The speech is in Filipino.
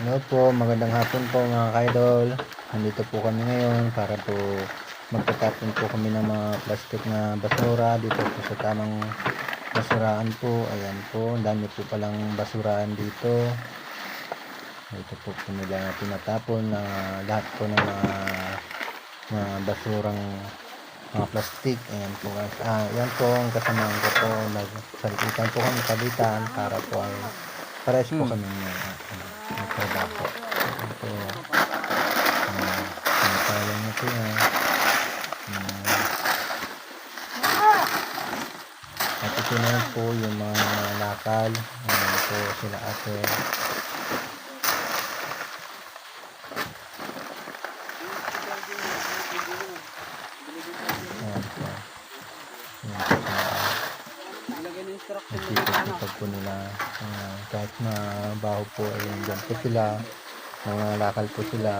Hello po, magandang hapon po mga kaidol. Nandito po kami ngayon para po magtatapon po kami ng mga plastic na basura dito po sa tamang basuraan po. Ayan po, ang dami po palang basuraan dito. Ito po po nila tinatapon na lahat po ng mga, mga basurang mga plastic. Ayan po guys. Ah, yan po ang kasamaan ko po. Nagsalitan po kami kabitan para po ay pares po kami ng uh, nagtrabaho. Ayan po. Uh, Pinapala niyo po yan. At ito na po yung mga lakal. Ayan po sila ate. Po. Ayan po mo Nagsisipag po nila. ah, kahit mabaho po ay dyan po sila. Mga lakal po sila.